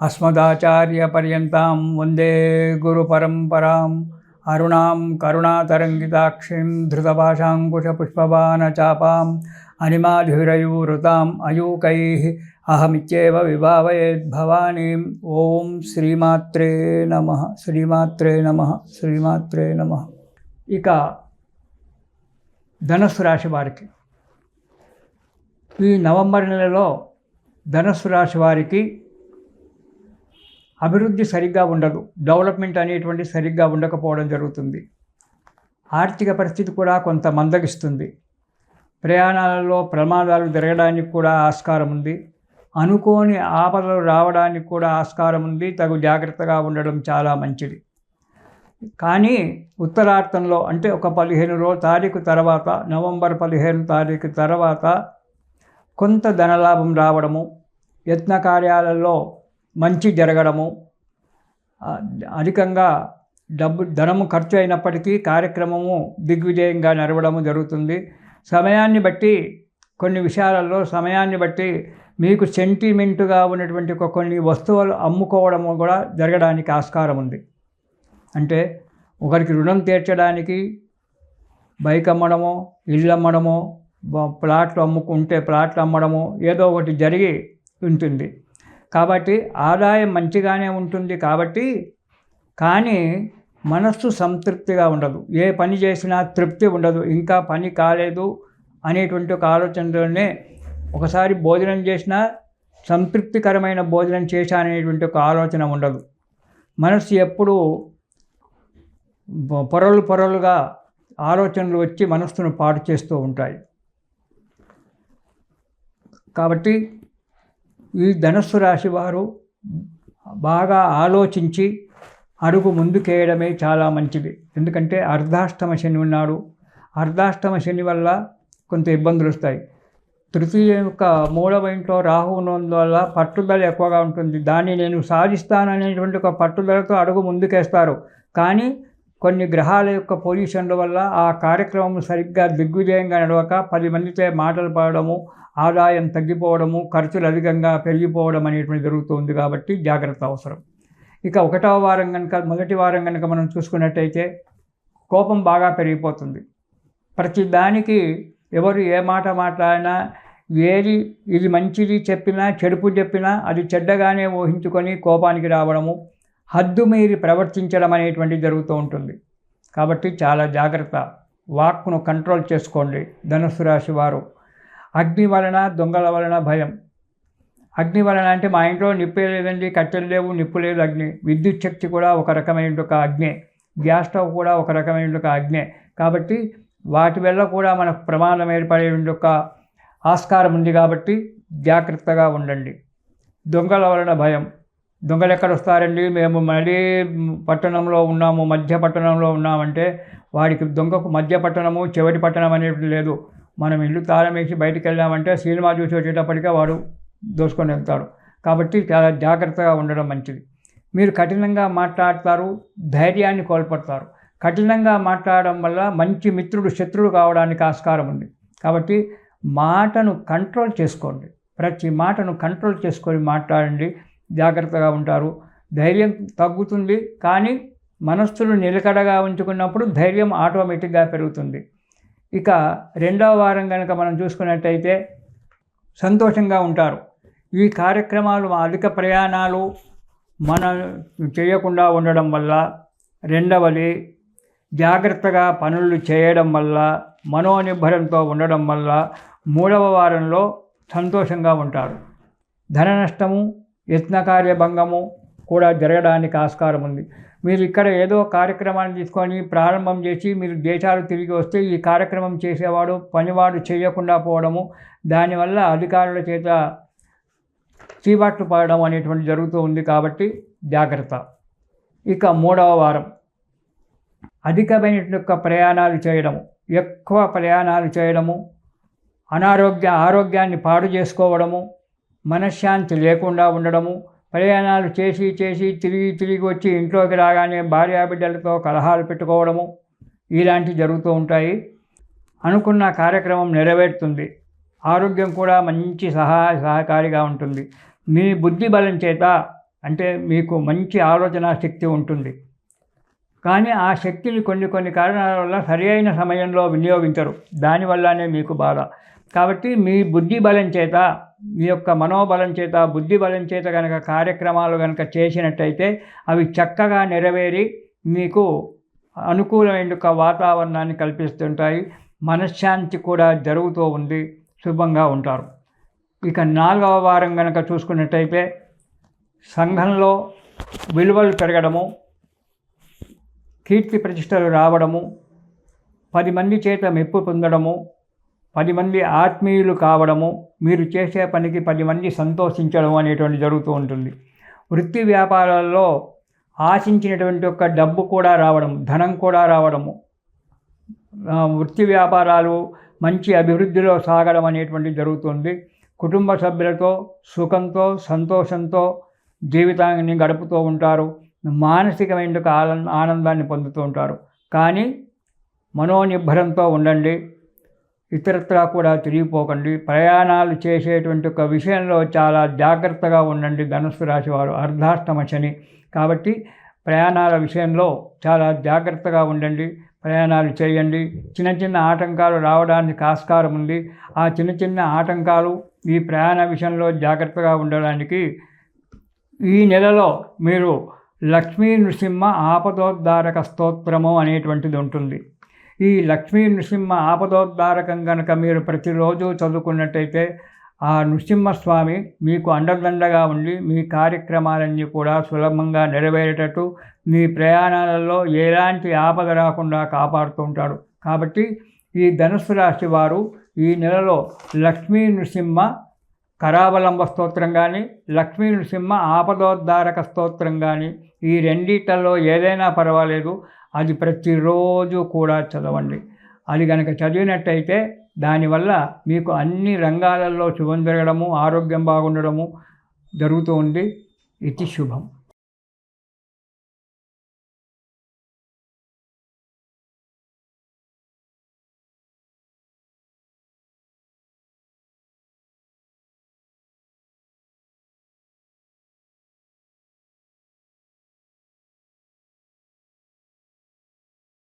అస్మదాచార్యపర్యంతాం వందే గురుపరంపరాం అరుణాం కరుణాతరంగితాక్షిం ధృతపాశాంకుశపుష్పబాణచాపాం అనిమాధురయూరుతాం అయూకై అహమిత్యేవ విభావయేద్భవానీం ఓం శ్రీమాత్రే నమ శ్రీమాత్రే నమ శ్రీమాత్రే నమ ఇక ధనుస్సు రాశి వారికి ఈ నవంబర్ నెలలో ధనుస్సు రాశి వారికి అభివృద్ధి సరిగ్గా ఉండదు. డెవలప్మెంట్ అనేటువంటి సరిగ్గా ఉండకపోవడం జరుగుతుంది. ఆర్థిక పరిస్థితి కూడా కొంత మందగిస్తుంది. ప్రయాణాలలో ప్రమాదాలు జరగడానికి కూడా ఆస్కారం ఉంది. అనుకోని ఆపదలు రావడానికి కూడా ఆస్కారం ఉంది. తగు జాగ్రత్తగా ఉండడం చాలా మంచిది. కానీ ఉత్తరార్థంలో అంటే ఒక పదిహేను రోజు తారీఖు తర్వాత నవంబర్ పదిహేను తారీఖు తర్వాత కొంత ధనలాభం రావడము యత్న కార్యాలలో మంచి జరగడము. అధికంగా డబ్బు ధనము ఖర్చు అయినప్పటికీ కార్యక్రమము దిగ్విజయంగా నడవడము జరుగుతుంది. సమయాన్ని బట్టి కొన్ని విషయాలలో సమయాన్ని బట్టి మీకు సెంటిమెంటుగా ఉన్నటువంటి కొన్ని వస్తువులు అమ్ముకోవడము కూడా జరగడానికి ఆస్కారం ఉంది. అంటే ఒకరికి రుణం తీర్చడానికి బైక్ అమ్మడమో ఇల్లు అమ్మడమో ప్లాట్లు అమ్ముకుంటే ప్లాట్లు అమ్మడమో ఏదో ఒకటి జరిగి ఉంటుంది. కాబట్టి ఆదాయం మంచిగానే ఉంటుంది కాబట్టి కానీ మనస్సు సంతృప్తిగా ఉండదు. ఏ పని చేసినా తృప్తి ఉండదు. ఇంకా పని కాలేదు అనేటువంటి ఒక ఆలోచనలోనే ఒకసారి భోజనం చేసినా సంతృప్తికరమైన భోజనం చేశాననేటువంటి ఒక ఆలోచన ఉండదు. మనస్సు ఎప్పుడూ పొరలు పొరలుగా ఆలోచనలు వచ్చి మనస్సును పాడు చేస్తూ ఉంటాయి. కాబట్టి ఈ ధనస్సు రాశి వారు బాగా ఆలోచించి అడుగు ముందుకేయడమే చాలా మంచిది. ఎందుకంటే అర్ధాష్టమ శని ఉన్నాడు. అర్ధాష్టమ శని వల్ల కొంత ఇబ్బందులు వస్తాయి. తృతీయ యొక్క మూడవ ఇంట్లో రాహు ఉన్నందువల్ల పట్టుదల ఎక్కువగా ఉంటుంది. దాన్ని నేను సాధిస్తాననేటువంటి ఒక పట్టుదలతో అడుగు ముందుకేస్తారు. కానీ కొన్ని గ్రహాల యొక్క పొజిషన్ల వల్ల ఆ కార్యక్రమం సరిగ్గా దిగ్విజయంగా నడవక పది మందితో మాటలు పడడము ఆదాయం తగ్గిపోవడము ఖర్చులు అధికంగా పెరిగిపోవడం అనేటువంటి జరుగుతుంది కాబట్టి జాగ్రత్త అవసరం. ఇక ఒకటవ వారం కనుక మొదటి వారం కనుక మనం చూసుకున్నట్టయితే కోపం బాగా పెరిగిపోతుంది. ప్రతి దానికి ఎవరు ఏ మాట మాట్లాడినా ఏది ఇది మంచిది చెప్పినా చెడుపు చెప్పినా అది చెడ్డగానే ఊహించుకొని కోపానికి రావడము హద్దు మీరి ప్రవర్తించడం అనేటువంటిది జరుగుతూ ఉంటుంది. కాబట్టి చాలా జాగ్రత్త. వాక్ను కంట్రోల్ చేసుకోండి. ధనుసు రాశి వారు. అగ్ని వలన దొంగల వలన భయం. అగ్ని వలన అంటే మా ఇంట్లో నిప్పే లేదండి కట్టెలు లేవు నిప్పు లేదు అగ్ని. విద్యుత్ శక్తి కూడా ఒక రకమైన ఒక అగ్నే. గ్యాస్ స్టవ్ కూడా ఒక రకమైన ఒక అగ్నే. కాబట్టి వాటి వల్ల కూడా మనకు ప్రమాదం ఏర్పడే ఒక ఆస్కారం ఉంది కాబట్టి జాగ్రత్తగా ఉండండి. దొంగల వలన భయం. దొంగలు ఎక్కడ వస్తారండి? మేము మళ్ళీ పట్టణంలో ఉన్నాము మధ్య పట్టణంలో ఉన్నామంటే వాడికి దొంగకు మధ్య పట్టణము చివరి పట్టణం అనేది లేదు. మనం ఇల్లు తాళం వేసి బయటికి వెళ్ళామంటే సినిమా చూసి వచ్చేటప్పటికే వాడు దోసుకొని వెళ్తాడు. కాబట్టి చాలా జాగ్రత్తగా ఉండడం మంచిది. మీరు కఠినంగా మాట్లాడతారు ధైర్యాన్ని కోల్పడతారు కఠినంగా మాట్లాడడం వల్ల మంచి మిత్రుడు శత్రుడు కావడానికి ఆస్కారం ఉంది. కాబట్టి మాటను కంట్రోల్ చేసుకోండి. ప్రతి మాటను కంట్రోల్ చేసుకొని మాట్లాడండి. జాగ్రత్తగా ఉంటారు. ధైర్యం తగ్గుతుంది కానీ మనస్సును నిలకడగా ఉంచుకున్నప్పుడు ధైర్యం ఆటోమేటిక్గా పెరుగుతుంది. ఇక రెండవ వారం కనుక మనం చూసుకున్నట్టయితే సంతోషంగా ఉంటారు. ఈ కార్యక్రమాలు అధిక ప్రయాణాలు మనం చేయకుండా ఉండడం వల్ల రెండవది జాగ్రత్తగా పనులు చేయడం వల్ల మనోనిబ్బరంతో ఉండడం వల్ల మూడవ వారంలో సంతోషంగా ఉంటారు. ధన నష్టము యత్నకార్య భంగము కూడా జరగడానికి ఆస్కారం ఉంది. మీరు ఇక్కడ ఏదో కార్యక్రమాన్ని తీసుకొని ప్రారంభం చేసి మీరు దేశాలు తిరిగి వస్తే ఈ కార్యక్రమం చేసేవాడు పనివాడు చేయకుండా పోవడము దానివల్ల అధికారుల చేత చీబాట్లు పడడం అనేటువంటి జరుగుతూ ఉంది కాబట్టి జాగ్రత్త. ఇక మూడవ వారం. అధికమైన యొక్క ప్రయాణాలు చేయడము. ఎక్కువ ప్రయాణాలు చేయడము. అనారోగ్య ఆరోగ్యాన్ని పాడు చేసుకోవడము. మనశ్శాంతి లేకుండా ఉండడము. ప్రయాణాలు చేసి చేసి తిరిగి తిరిగి వచ్చి ఇంట్లోకి రాగానే భార్యాబిడ్డలతో కలహాలు పెట్టుకోవడము ఇలాంటివి జరుగుతూ ఉంటాయి. అనుకున్న కార్యక్రమం నెరవేరుతుంది. ఆరోగ్యం కూడా మంచి సహాయ సహకారిగా ఉంటుంది. మీ బుద్ధి బలం చేత అంటే మీకు మంచి ఆలోచన శక్తి ఉంటుంది. కానీ ఆ శక్తిని కొన్ని కొన్ని కారణాల వల్ల సరి అయిన సమయంలో వినియోగించరు. దానివల్లనే మీకు బాధ. కాబట్టి మీ బుద్ధి బలం చేత మీ యొక్క మనోబలం చేత బుద్ధి బలం చేత కనుక కార్యక్రమాలు కనుక చేసినట్టయితే అవి చక్కగా నెరవేరి మీకు అనుకూలమైన యొక్క వాతావరణాన్ని కల్పిస్తుంటాయి. మనశ్శాంతి కూడా జరుగుతూ ఉంది. శుభంగా ఉంటారు. ఇక నాలుగవ వారం కనుక చూసుకున్నట్టయితే సంఘంలో విలువలు పెరగడము కీర్తి ప్రతిష్టలు రావడము పది మంది చేత మెప్పు పొందడము పది మంది ఆత్మీయులు కావడము మీరు చేసే పనికి పది మంది సంతోషించడం అనేటువంటి జరుగుతూ ఉంటుంది. వృత్తి వ్యాపారాల్లో ఆశించినటువంటి ఒక డబ్బు కూడా రావడం ధనం కూడా రావడము. వృత్తి వ్యాపారాలు మంచి అభివృద్ధిలో సాగడం అనేటువంటి జరుగుతుంది. కుటుంబ సభ్యులతో సుఖంతో సంతోషంతో జీవితాన్ని గడుపుతూ ఉంటారు. మానసికమైన ఆనందాన్ని పొందుతూ ఉంటారు. కానీ మనోనిబ్బరంతో ఉండండి. ఇతరత్రా కూడా తిరిగిపోకండి. ప్రయాణాలు చేసేటువంటి ఒక విషయంలో చాలా జాగ్రత్తగా ఉండండి. ధనుస్సు రాశి వారు అర్ధాష్టమ శని. కాబట్టి ప్రయాణాల విషయంలో చాలా జాగ్రత్తగా ఉండండి. ప్రయాణాలు చేయండి. చిన్న చిన్న ఆటంకాలు రావడానికి ఆస్కారం ఉంది. ఆ చిన్న చిన్న ఆటంకాలు ఈ ప్రయాణ విషయంలో జాగ్రత్తగా ఉండడానికి ఈ నెలలో మీరు లక్ష్మీ నృసింహ ఆపదోద్ధారక స్తోత్రము అనేటువంటిది ఉంటుంది. ఈ లక్ష్మీ నృసింహ ఆపదోద్ధారకం కనుక మీరు ప్రతిరోజు చదువుకున్నట్టయితే ఆ నృసింహస్వామి మీకు అండదండగా ఉండి మీ కార్యక్రమాలన్నీ కూడా సులభంగా నెరవేరేటట్టు మీ ప్రయాణాలలో ఎలాంటి ఆపద రాకుండా కాపాడుతూ ఉంటాడు. కాబట్టి ఈ ధనుసు రాశి వారు ఈ నెలలో లక్ష్మీ నృసింహ కరావలంబ స్తోత్రం కానీ లక్ష్మీ నృసింహ ఆపదోద్ధారక స్తోత్రం కానీ ఈ రెండిట్లలో ఏదైనా పర్వాలేదు. అది ప్రతిరోజు కూడా చదవండి. అది కనుక చదివినట్టయితే దానివల్ల మీకు అన్ని రంగాలలో శుభం జరగడము ఆరోగ్యం బాగుండడము జరుగుతూ ఉంది ఇది శుభం.